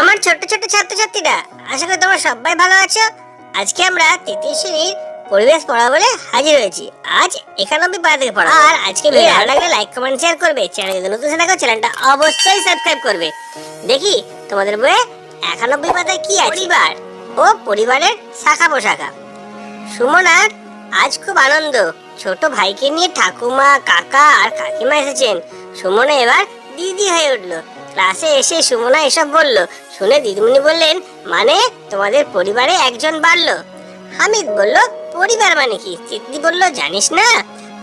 আমার ছোট্ট ছোট্ট ছাত্রছাত্রীরা আশা করি তোমরা সবাই ভালো আছো। আজকে আমরা তৃতীয় শ্রেণির পরিবেশ পড়া বলে হাজির হয়েছি। আজ একানব্বই পাড়া থেকে পড়া। আর আজকে ভিডিও ভালো লাগলে লাইক কমেন্ট শেয়ার করবে। চ্যানেল যদি নতুন থাকো চ্যানেলটা অবশ্যই সাবস্ক্রাইব করবে। দেখি তোমাদের বইয়ে একানব্বই পাতায় কি আছে? পরিবার। ও পরিবারের শাখা পোশাখা। সুমনার আজ খুব আনন্দ। ছোট ভাইকে নিয়ে ঠাকুমা কাকা আর কাকিমা এসেছেন। সুমনা এবার দিদি হয়ে উঠল। ক্লাসে এসে সুমনা এসব বলল। শুনে দিদিমণি বললেন মানে তোমাদের পরিবারে একজন বাড়লো? হামিদ বলল, পরিবার মানে কি? চিত্তি বলল, জানিস না,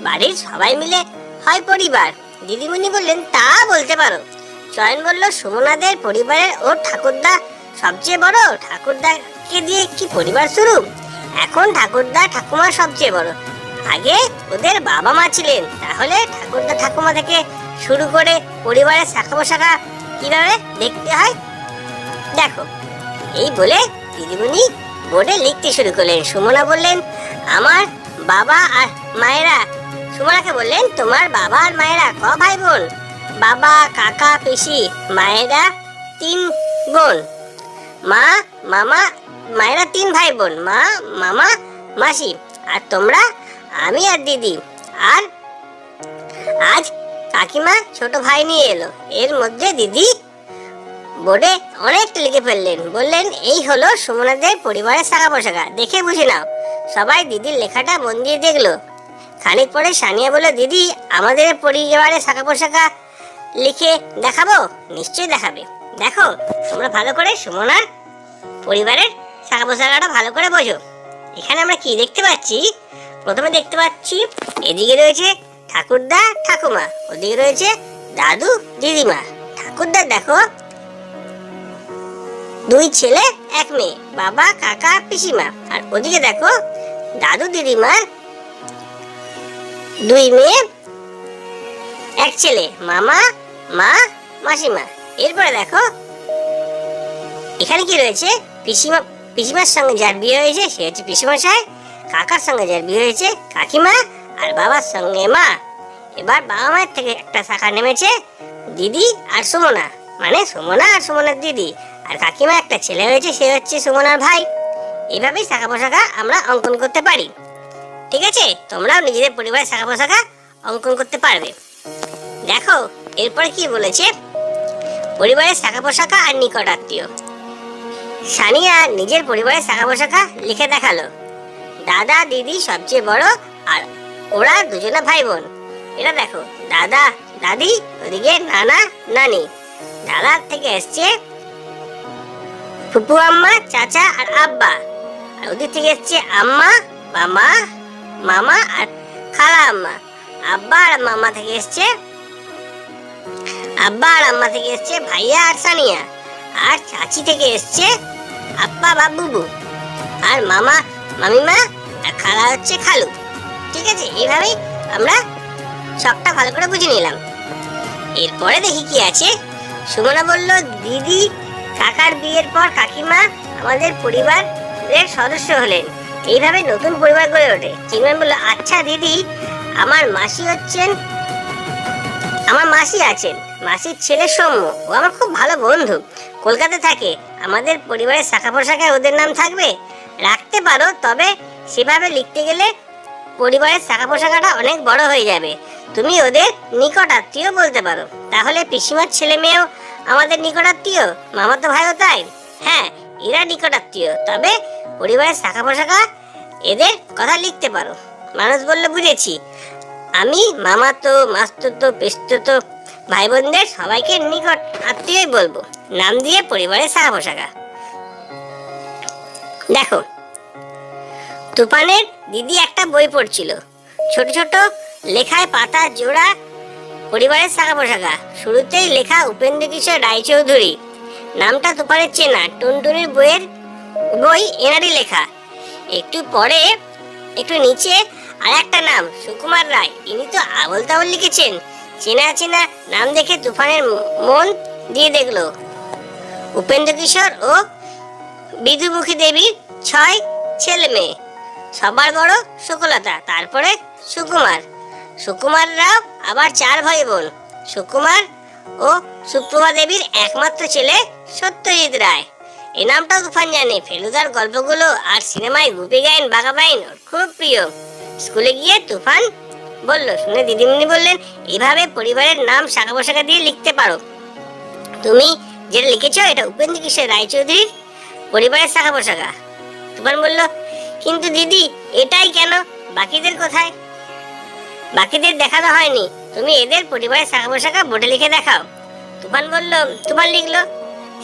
বাড়ির সবাই মিলে হয় পরিবার। দিদিমণি বললেন, তা বলতে পারো। চয়ন বলল, সুমনাদের পরিবারের ও ঠাকুরদা সবচেয়ে বড়? ঠাকুরদাকে দিয়ে কি পরিবার শুরু? এখন ঠাকুরদা ঠাকুমা সবচেয়ে বড়। আগে ওদের বাবা মা ছিলেন, তাহলে ঠাকুরদা ঠাকুমা থেকে শুরু করে পরিবারের শাখা পোশাখা কীভাবে দেখতে হয়? দেখো, এই বলে দিদিমণি বোর্ডে লিখতে শুরু করলেন। সুমনা বললেন, আমার বাবা আর মায়েরা সুমনাকে বললেন, তোমার বাবা আর মায়েরা ক ভাই বোন বাবা, কাকা, পিসি, মায়েরা তিন বোন। মা, মামা, মায়েরা তিন ভাই বোন মা, মামা, মাসি। আর তোমরা, আমি আর দিদি। আর আজ কাকিমা ছোট ভাই নিয়ে এলো। এর মধ্যে দিদি বোর্ডে অনেকটা লিখে ফেললেন। বললেন, এই হলো সুমনাদের পরিবারের শাখা পোশাখা দেখে বুঝে নাও, সবাই দিদির লেখাটা মন দিয়ে দেখল। খানিক পরে সানিয়া বলে দিদি, আমাদের পরিবারের শাখা পোশাখা লিখে দেখাবো? নিশ্চয়ই দেখাবে। দেখো, তোমরা ভালো করে সুমনার পরিবারের শাখা পোশাকাটা ভালো করে বোঝো। এখানে আমরা কি দেখতে পাচ্ছি? প্রথমে দেখতে পাচ্ছি, এদিকে রয়েছে ঠাকুরদা ঠাকুমা, ওদিকে রয়েছে দাদু দিদিমা। ঠাকুরদা, দেখো, দুই ছেলে, এক মেয়ে, বাবা, কাকা, পিসিমা। আর ওদিকে দেখো, দাদু দিদিমার দুই মেয়ে, এক ছেলে, মামা, মা, মাসিমা। এরপরে দেখো, এখানে কি রয়েছে? পিসিমা, পিসিমার সঙ্গে যার বিয়ে হয়েছে, সে হচ্ছে পিসিমশাই। কাকার সঙ্গে যার বিয়ে হয়েছে, কাকিমা আর বাবার সঙ্গে, মা। এবার বাবা মায়ের থেকে একটা শাখা নেমেছে, দিদি আর সুমনা। মানে সুমনা আর সুমনার দিদি। আর কাকিমা একটা ছেলে হয়েছে, সে হচ্ছে সুমনার ভাই। এভাবেই শাখা পোশাখা আমরা অঙ্কন করতে পারি। ঠিক আছে? তোমরাও নিজেদের পরিবারের শাখা পোশাখা অঙ্কন করতে পারবে। দেখো, এরপরে কি বলেছে? পরিবারের শাখা পোশাখা আর নিকট আত্মীয়। সানিয়া নিজের পরিবারের শাখা পোশাখা লিখে দেখাল। দাদা, দিদি সবচেয়ে বড় আর ওরা দুজনে ভাই বোন এটা দেখো, দাদা, দাদি, ওদিকে নানা, নানি। দাদার থেকে এসছে ফুপু আম্মা, চাচা আর আব্বা। আর ওদিক থেকে এসছে আম্মা, মামা মামা আর খালা আম্মা। আব্বা আর মামা থেকে এসছে, আব্বা আর আম্মা থেকে এসছে ভাইয়া আর সানিয়া। আর চাচি থেকে এসছে আপ্পা বুবু। আর মামা, মামিমা আর খালা হচ্ছে খালু। ঠিক আছে এইভাবেই আমরা সবটা ভালো করে বুঝে নিলাম। এরপরে দেখি কি আছে। সুমনা বলল, দিদি, কাকার বিয়ের পর কাকিমা আমাদের পরিবারের সদস্য হলেন। এইভাবে নতুন পরিবার গড়ে ওঠে। চিনমান বলল আচ্ছা দিদি, আমার মাসি হচ্ছেন, আমার মাসি আছেন। মাসির ছেলে সৌম্য। ও আমার খুব ভালো বন্ধু। কলকাতা থাকে। আমাদের পরিবারের শাখা পোশাকায় ওদের নাম থাকবে। রাখতে পারো, তবে সেভাবে লিখতে গেলে পরিবারের শাখা পোশাকাটা অনেক বড় হয়ে যাবে। তুমি ওদের নিকট আত্মীয় বলতে পারো। তাহলে পিসিমার ছেলে মেয়েও আমাদের নিকট আত্মীয় মামাতো ভাইও তাই? হ্যাঁ এরা নিকট আত্মীয় তবে পরিবারের শাখা পোশাকা এদের কথা লিখতে পারো। মানুষ বললে বুঝেছি। আমি, মামাতো, মাস্তুতো, পেস্তুতো ভাই বোনদের সবাইকে নিকট আত্মীয়ই বলব। নাম দিয়ে পরিবারের শাখা পোশাকা দেখো তুফানের দিদি একটা বই পড়ছিল। ছোট ছোট লেখায় পাতা জোড়া, পরিবারের শাখা পোশাকা শুরুতেই লেখা উপেন্দ্র কিশোর রায়চৌধুরী। নামটা তুফানের চেনা, টুনটুনির বইয়ের বই এনারই লেখা। একটু পরে, একটু নিচে আর একটা নাম, সুকুমার রায়। ইনি তো আবল তাবল লিখেছেন। চেনা চেনা নাম দেখে তুফানের মন দিয়ে দেখল। উপেন্দ্র কিশোর ও বিধুমুখী দেবীর ছয় ছেলে মেয়ে। সবার বড় সুকুলতা তারপরে সুকুমার। সুকুমার রাও আবার চার ভাই বোন সুকুমার ও সুপ্রভা দেবীর একমাত্র ছেলে সত্যজিৎ রায়। এ নামটাও তুফান জানে। ফেলুদার গল্পগুলো আর সিনেমায় গুপি গাইন বাঘা বাইন ওর খুব প্রিয়। স্কুলে গিয়ে তুফান বলল, শুনে দিদিমণি বললেন, এভাবে পরিবারের নাম শাখা পোশাখা দিয়ে লিখতে পারো। তুমি যেটা লিখেছো, এটা উপেন্দ্র কিশোর রায়চৌধুরীর পরিবারের শাখা পোশাখা তুফান বলল কিন্তু দিদি, এটাই কেন? বাকিদের কোথায়? বাকিদের দেখানো হয়নি। তুমি এদের পরিবারের শাখা পোশাখা বোর্ডে লিখে দেখাও। তুফান বলল, তুফান লিখলো।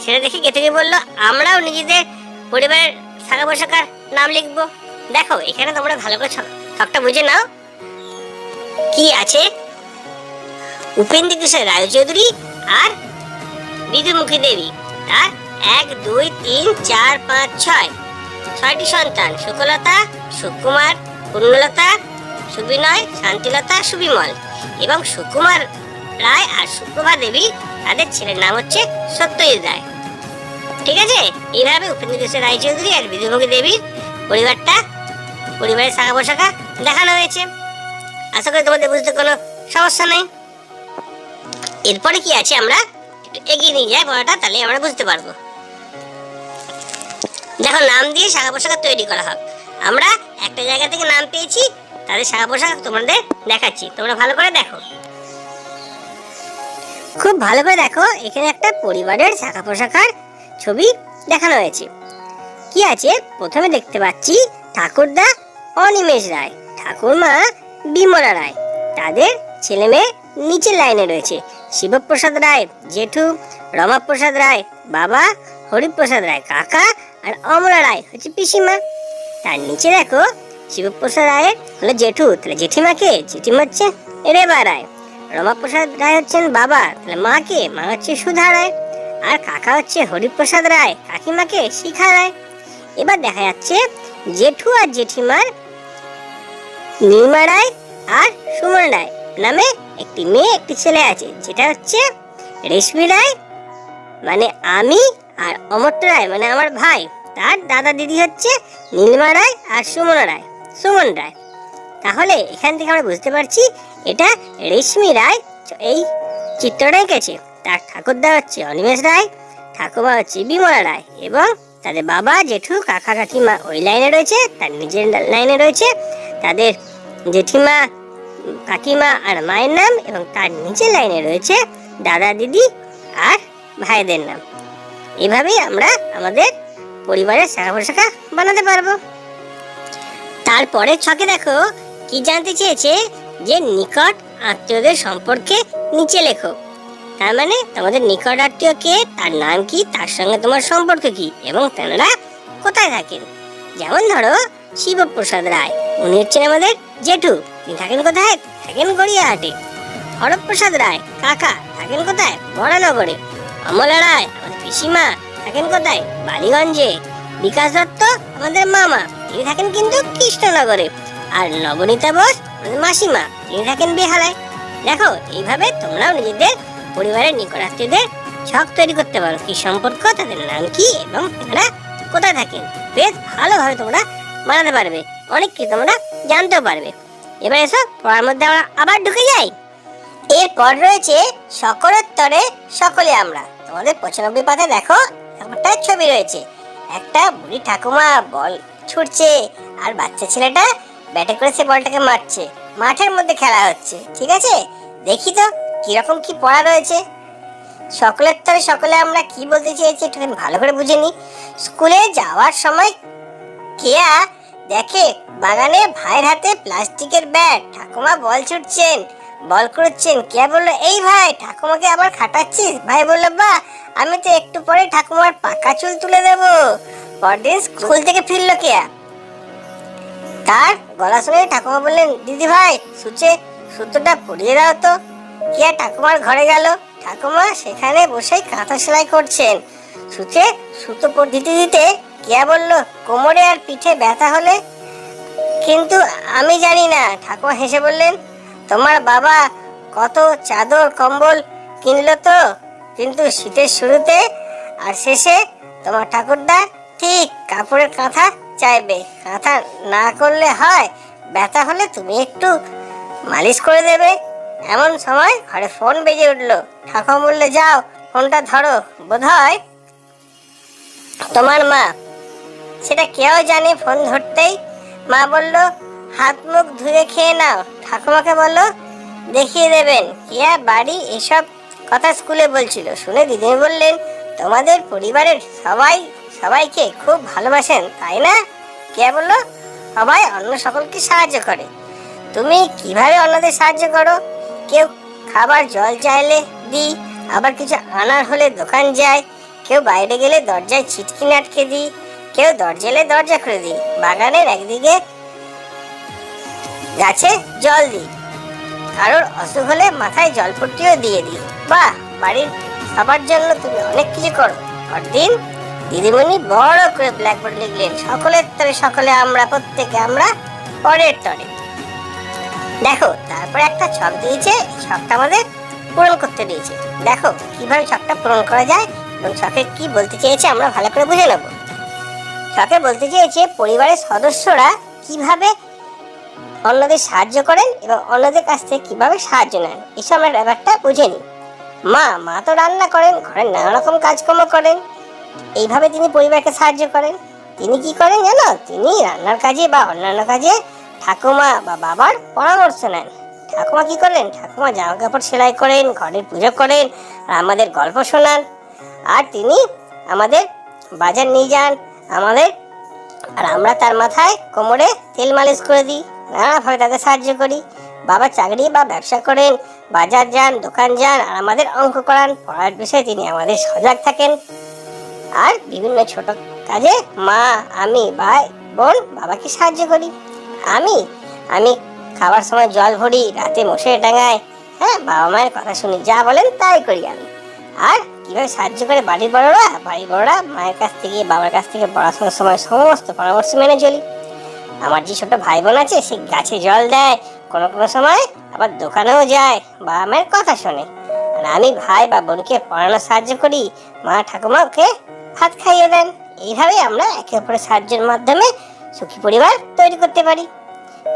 সেটা দেখে কেতুকে বলল, আমরাও নিজেদের পরিবারের শাখা পোশাখার নাম লিখব। দেখো, এখানে তোমরা ভালো করে ছকটা বুঝে নাও। কি আছে? উপেন্দ্র কিশোর রায়চৌধুরী আর বিদুমুখী দেবী। তার এক, দুই, তিন, চার, পাঁচ, ছয়। ছয়টি সন্তান, সুকলতা, সুকুমার পূর্ণলতা সুবিনয়, শান্তিলতা, সুবিমল। এবং সুকুমার রায় আর সুপ্রভা দেবী, তাদের ছেলের নাম হচ্ছে সত্যজিৎ রায়। ঠিক আছে? এইভাবে উপেন্দ্র কিশোর রায়চৌধুরী আর বিদুমুখী দেবীর পরিবারটা, পরিবারের শাখা পোশাখা দেখানো হয়েছে। আশা করি তোমাদের বুঝতে কোনো সমস্যা নেই। এরপরে কি আছে? আমরা একটু এগিয়ে নিয়ে যাই, পড়াটা, তাহলে আমরা বুঝতে পারব। দেখো, নাম দিয়ে শাখা পোশাক তৈরি করা হোক। আমরা একটা জায়গা থেকে নাম পেয়েছি, তাদের শাখা পোশাক তোমাদের দেখাচ্ছি। তোমরা ভালো করে দেখো। খুব ভালো করে দেখো, এখানে একটা পরিবারের শাখা পোশাকার ছবি দেখানো হয়েছে। কি আছে? প্রথমে দেখতে পাচ্ছি ঠাকুরদা অনিমেষ রায়, ঠাকুরমা বিমলা রায়। তাদের ছেলে মেয়ে নিচের লাইনে রয়েছে। শিবপ্রসাদ রায়, জেঠু, রমাপ্রসাদ রায়, বাবা হরিপ্রসাদ রায়। কাকা আর অমলা রায় হচ্ছে পিসিমা। তার নিচে দেখো, শিবপ্রসাদ রায়ের হলো জেঠু। তাহলে জেঠিমাকে, জেঠিমা হচ্ছে রেবা রায়। রমাপ্রসাদ রায় হচ্ছেন বাবা। তাহলে মাকে, মা হচ্ছে সুধা রায়। আর কাকা হচ্ছে হরিপ্রসাদ রায়, কাকিমাকে শিখা রায়। এবার দেখা যাচ্ছে জেঠু আর জেঠিমার নীলমা রায় আর সুমন রায় নামে একটি মেয়ে, একটি ছেলে আছে। যেটা হচ্ছে রেশমি রায় মানে আমি আর অমর্ত রায় মানে আমার ভাই। তার দাদা দিদি হচ্ছে নীলমা রায় আর সুমন রায় সুমন রায়। তাহলে এখান থেকে আমরা বুঝতে পারছি এটা রেশমি রায় এই চিত্রটা এঁকেছে। তার ঠাকুরদা হচ্ছে অনিমেষ রায়, ঠাকুমা হচ্ছে বিমলা রায় এবং তাদের বাবা জেঠু, কাকা কাকিমা ওই লাইনে রয়েছে, তার নিজের লাইনে রয়েছে। তাদের জেঠিমা, কাকিমা আর মায়ের নাম এবং তার নিচের লাইনে রয়েছে দাদা দিদি আর ভাইদের নাম। এভাবেই আমরা আমাদের পরিবারের শাখা পোশাখা বানাতে পারব। তারপরে ছকে দেখো, কি জানতে চেয়েছে যে নিকট আত্মীয়দের সম্পর্কে নিচে লেখো। তার মানে তোমাদের নিকট আত্মীয় কে তার নাম কি, তার সঙ্গে তোমার সম্পর্ক কি, এবং তেনারা কোথায় থাকেন? যেমন ধরো, শিবপ্রসাদ রায়। উনি হচ্ছেন আমাদের জেঠু। তিনি থাকেন কোথায়? থাকেন গড়িয়াহাটে। হরপ্রসাদ রায়, কাকা, থাকেন কোথায়? বড়ানগরে। অমলা রায়, আমাদের পিসিমা। থাকেন কোথায়? বালিগঞ্জে। বিকাশ দত্ত, আমাদের মামা। তিনি থাকেন কিন্তু কৃষ্ণনগরে। আর নবনীতা বোস মাসিমা। তিনি থাকেন বেহালায়। দেখো, এইভাবে তোমরাও নিজেদের পরিবারের নিকটাত্মীয়দের ছক তৈরি করতে পারো। কি সম্পর্ক, তাদের নাম কি এবং তারা কোথায় থাকেন? বেশ ভালোভাবে তোমরা বানাতে পারবে। অনেক কিছু তোমরা জানতেও পারবে। এবার এসো, পড়ার মধ্যে আমরা আবার ঢুকে যাই। এরপর রয়েছে সকলের তরে সকলে আমরা। তোমাদের পঁচানব্বই পাতে দেখো একটা ছবি রয়েছে। একটা বুড়ি ঠাকুমা বল ছুটছে, আর বাচ্চা ছেলেটা ব্যাটে করে সে বলটাকে মারছে। মাঠের মধ্যে খেলা হচ্ছে, ঠিক আছে? দেখি তো কীরকম কি পড়া রয়েছে। সকলের তরে সকলে আমরা কি বলতে চেয়েছি একটুখানি ভালো করে বুঝে নি স্কুলে যাওয়ার সময় কেয়া দেখে বাগানে ভাইয়ের হাতে প্লাস্টিকের ব্যাট। ঠাকুমা বল ছুটছেন। বল করছেন কেয়া বলল, এই ভাই, ঠাকুমাকে আবার খাটাচ্ছিস? ভাই বলল, বা, আমি তো একটু পরে ঠাকুমার পাকা চুল তুলে দেবো। পরদিন স্কুল থেকে ফিরলো কেয়া তার গলা শুনে ঠাকুমা বললেন, দিদি ভাই, সুচে, সুতোটা পরিয়ে দাও তো। কেয়া ঠাকুমার ঘরে গেল? ঠাকুমা সেখানে বসেই কাঁথা সেলাই করছেন। সুচে, সুতো দিতে দিতে কেয়া বলল, কোমরে আর পিঠে ব্যথা হলে? কিন্তু আমি জানি না। ঠাকুমা হেসে বললেন তোমার বাবা কত চাদর, কম্বল কিনলো তো? কিন্তু শীতের শুরুতে আর শেষে তোমার ঠাকুরদা ঠিক কাপড়ের কাঁথা চাইবে। কাঁথা না করলে হয়, ব্যথা হলে তুমি একটু মালিশ করে দেবে। এমন সময় ঘরে ফোন বেজে উঠল। ঠাকুর বললে, যাও, ফোনটা ধরো। বোধ হয় তোমার মা। সেটা কেউ জানে ফোন ধরতেই। মা বলল হাত মুখ ধুয়ে খেয়ে নাও। ঠাকুমাকে বলো, দেখিয়ে দেবেন। কিয়া বাড়ি এসব কথা স্কুলে বলছিল। শুনে দিদিমণি বললেন, তোমাদের পরিবারের সবাই, সবাইকে খুব ভালোবাসেন, তাই না? কে বলল, সবাই অন্য সকলকে সাহায্য করে। তুমি কীভাবে অন্যদের সাহায্য করো? কেউ খাবার জল চাইলে দিই, আবার কিছু আনার হলে দোকান যায়। কেউ বাইরে গেলে দরজায় ছিটকিনি আটকে দিই, কেউ দরজা এলে দরজা খুলে দিই। বাগানের একদিকে গাছে জল দিই। কারোর অসুখ হলে মাথায় জল ফুটিও দিয়ে দিই। বাহ, বাড়ির সবার জন্য তুমি অনেক কিছু করো। পরদিন দিদিমণি বড় করে ব্ল্যাকবোর্ড লিখলেন সকলের তরে, সকলে আমরা, প্রত্যেকে আমরা পরের তরে। দেখো, তারপর একটা ছক দিয়েছে ছকটা আমাদের পূরণ করতে দিয়েছে। দেখো, কীভাবে ছকটা পূরণ করা যায় এবং ছকে কি বলতে চেয়েছে আমরা ভালো করে বুঝে নেব। ছকে বলতে চেয়েছে পরিবারের সদস্যরা কীভাবে অন্যদের সাহায্য করেন এবং অন্যদের কাছ থেকে কীভাবে সাহায্য নেন, এসব আমরা ব্যাপারটা বুঝে নিই। মা মা তো রান্না করেন ঘরের নানা রকম কাজকর্ম করেন। এইভাবে তিনি পরিবারকে সাহায্য করেন। তিনি কি করেন জানো? তিনি রান্নার কাজে বা অন্যান্য কাজে ঠাকুমা বা বাবার পরামর্শ নেন। ঠাকুমা কি করেন ঠাকুমা জামা কাপড় সেলাই করেন, ঘরের পুজো করেন আর আমাদের গল্প শোনান। আর তিনি আমাদের বাজার নিয়ে যান, আমাদের আর আমরা তার মাথায় কোমরে তেল মালিশ করে দিই। নানাভাবে তাদের সাহায্য করি। বাবা চাকরি বা ব্যবসা করেন, বাজার যান, দোকান যান, আর আমাদের অঙ্ক করান। পড়ার বিষয়ে তিনি আমাদের সজাগ থাকেন। আর বিভিন্ন ছোট কাজে মা, আমি, ভাই, বোন বাবাকে সাহায্য করি। আমি আমি খাবার সময় জল ভরি, রাতে মশারি টাঙাই হ্যাঁ বাবা মায়ের কথা শুনি, যা বলেন তাই করি আমি। আর কীভাবে সাহায্য করে বাড়ির বড়রা? বাড়ির বড়রা মায়ের কাছ থেকে, বাবার কাছ থেকে পড়াশোনার সময় সমস্ত পরামর্শ মেনে চলি। আমার যে ছোট ভাই বোন আছে, সে গাছে জল দেয়, কোনো কোনো সময় আবার দোকানেও যায়, বাবা মায়ের কথা শোনে। আর আমি ভাই বা বোনকে পড়ানোর সাহায্য করি, মা ঠাকুমাকে ভাত খাইয়ে দেন। এইভাবে আমরা একে অপরের সাহায্যের মাধ্যমে সুখী পরিবার তৈরি করতে পারি।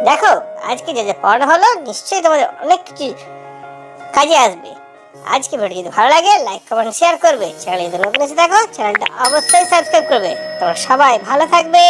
দেখো, আজকে যে যে পড়া হলো, নিশ্চয়ই তোমাদের অনেক কিছু কাজে আসবে। আজকে ভিডিও যদি ভালো লাগে, লাইক, কমেন্ট, শেয়ার করবে। চ্যানেল যদি নতুন এসে দেখো চ্যানেলটা অবশ্যই সাবস্ক্রাইব করবে। তোমরা সবাই ভালো থাকবে।